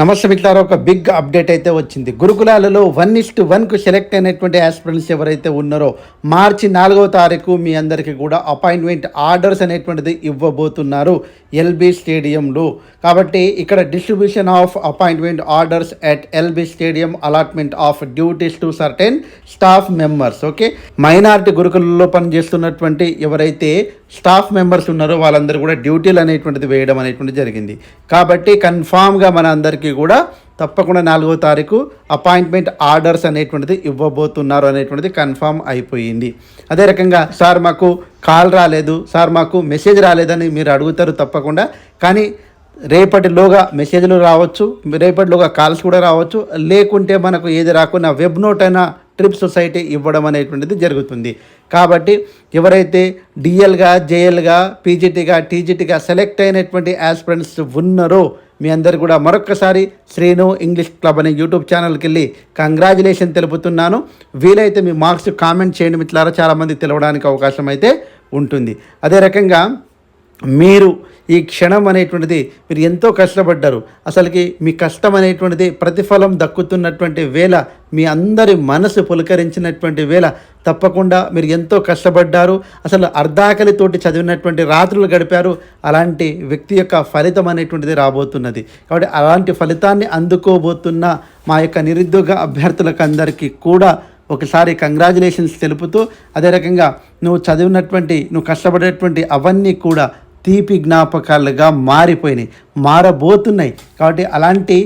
నమస్తే మిత్రులారా ఒక బిగ్ అప్డేట్ అయితే వచ్చింది. గురుకులాలలో వన్ ఇస్ట్ వన్కు సెలెక్ట్ అయినటువంటి ఆస్పిరెంట్స్ ఎవరైతే ఉన్నారో మార్చి నాలుగవ తారీఖు మీ అందరికీ కూడా అపాయింట్మెంట్ ఆర్డర్స్ అనేటువంటిది ఇవ్వబోతున్నారు ఎల్బీ స్టేడియంలో. కాబట్టి ఇక్కడ distribution of appointment orders at LB stadium allotment of duties to certain staff members okay minority గురుకులలో పనిచేస్తున్నటువంటి ఎవరైతే స్టాఫ్ మెంబర్స్ ఉన్నారో వాళ్ళందరూ కూడా డ్యూటీలు అనేటువంటిది వేయడం అనేటువంటిది జరిగింది. కాబట్టి కన్ఫామ్గా మన అందరికీ కూడా తప్పకుండా నాలుగో తారీఖు అపాయింట్మెంట్ ఆర్డర్స్ అనేటువంటిది ఇవ్వబోతున్నారు అనేటువంటిది కన్ఫామ్ అయిపోయింది. అదే రకంగా సార్ మాకు కాల్ రాలేదు సార్ మాకు మెసేజ్ రాలేదని మీరు అడుగుతారు తప్పకుండా కానీ రేపటిలోగా మెసేజ్లు రావచ్చు రేపటిలోగా కాల్స్ కూడా రావచ్చు లేకుంటే మనకు ఏది రాకుండా వెబ్ నోట్ అయినా ట్రిప్ సొసైటీ ఇవ్వడం అనేటువంటిది జరుగుతుంది. కాబట్టి ఎవరైతే డిఎల్గా జేఎల్గా పీజీటీగా టీజీటీగా సెలెక్ట్ అయినటువంటి ఆస్పిరెంట్స్ ఉన్నారో మీ అందరు కూడా మరొక్కసారి శ్రీను ఇంగ్లీష్ క్లబ్ అనే యూట్యూబ్ ఛానల్కి వెళ్ళి కంగ్రాచులేషన్ తెలుపుతున్నాను. వీలైతే మీ మార్క్స్ కామెంట్ చేయండి మిట్లారా చాలామంది తెలవడానికి అవకాశం అయితే ఉంటుంది. అదే రకంగా మీరు ఈ క్షణం అనేటువంటిది మీరు ఎంతో కష్టపడ్డారు. అసలుకి మీ కష్టం అనేటువంటిది ప్రతిఫలం దక్కుతున్నటువంటి వేళ మీ అందరి మనసు పులకరించినటువంటి వేళ తప్పకుండా మీరు ఎంతో కష్టపడ్డారు. అసలు అర్ధాకలితోటి చదివినటువంటి రాత్రులు గడిపారు. అలాంటి వ్యక్తి యొక్క ఫలితం అనేటువంటిది రాబోతున్నది. కాబట్టి అలాంటి ఫలితాన్ని అందుకోబోతున్న మా యొక్క నిరుద్యోగ అభ్యర్థులకు అందరికీ కూడా ఒకసారి కంగ్రాచులేషన్స్ తెలుపుతూ అదే రకంగా నువ్వు చదివినటువంటి నువ్వు కష్టపడేటువంటి అవన్నీ కూడా తీపి జ్ఞాపకాలుగా మారిపోయినాయి మారబోతున్నాయి. కాబట్టి అలాంటి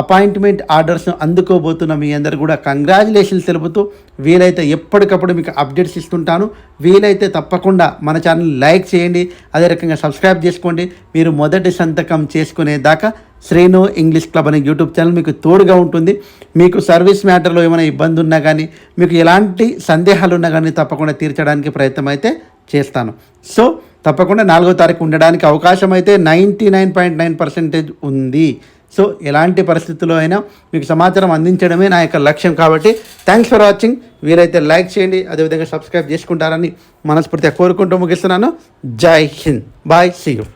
అపాయింట్మెంట్ ఆర్డర్స్ను అందుకోబోతున్న మీ అందరు కూడా. కంగ్రాచులేషన్స్ తెలుపుతూ వీలైతే ఎప్పటికప్పుడు మీకు అప్డేట్స్ ఇస్తుంటాను. వీలైతే తప్పకుండా మన ఛానల్ లైక్ చేయండి అదే రకంగా సబ్స్క్రైబ్ చేసుకోండి. మీరు మొదటి సంతకం చేసుకునేదాకా శ్రీను ఇంగ్లీష్ క్లబ్ అనే యూట్యూబ్ ఛానల్ మీకు తోడుగా ఉంటుంది. మీకు సర్వీస్ మ్యాటర్లో ఏమైనా ఇబ్బంది ఉన్నా కానీ మీకు ఎలాంటి సందేహాలు ఉన్నా కానీ తప్పకుండా తీర్చడానికి ప్రయత్నం అయితే చేస్తాను. సో తప్పకుండా నాలుగో తారీఖు ఉండడానికి అవకాశం అయితే ninety nine point nine percentage ఉంది. సో ఎలాంటి పరిస్థితుల్లో అయినా మీకు సమాచారం అందించడమే నా యొక్క లక్ష్యం కాబట్టి థ్యాంక్స్ ఫర్ వాచింగ్ వీరైతే లైక్ చేయండి అదేవిధంగా సబ్స్క్రైబ్ చేసుకుంటారని మనస్ఫూర్తిగా కోరుకుంటూ ముగిస్తున్నాను. జై హింద్. Bye see you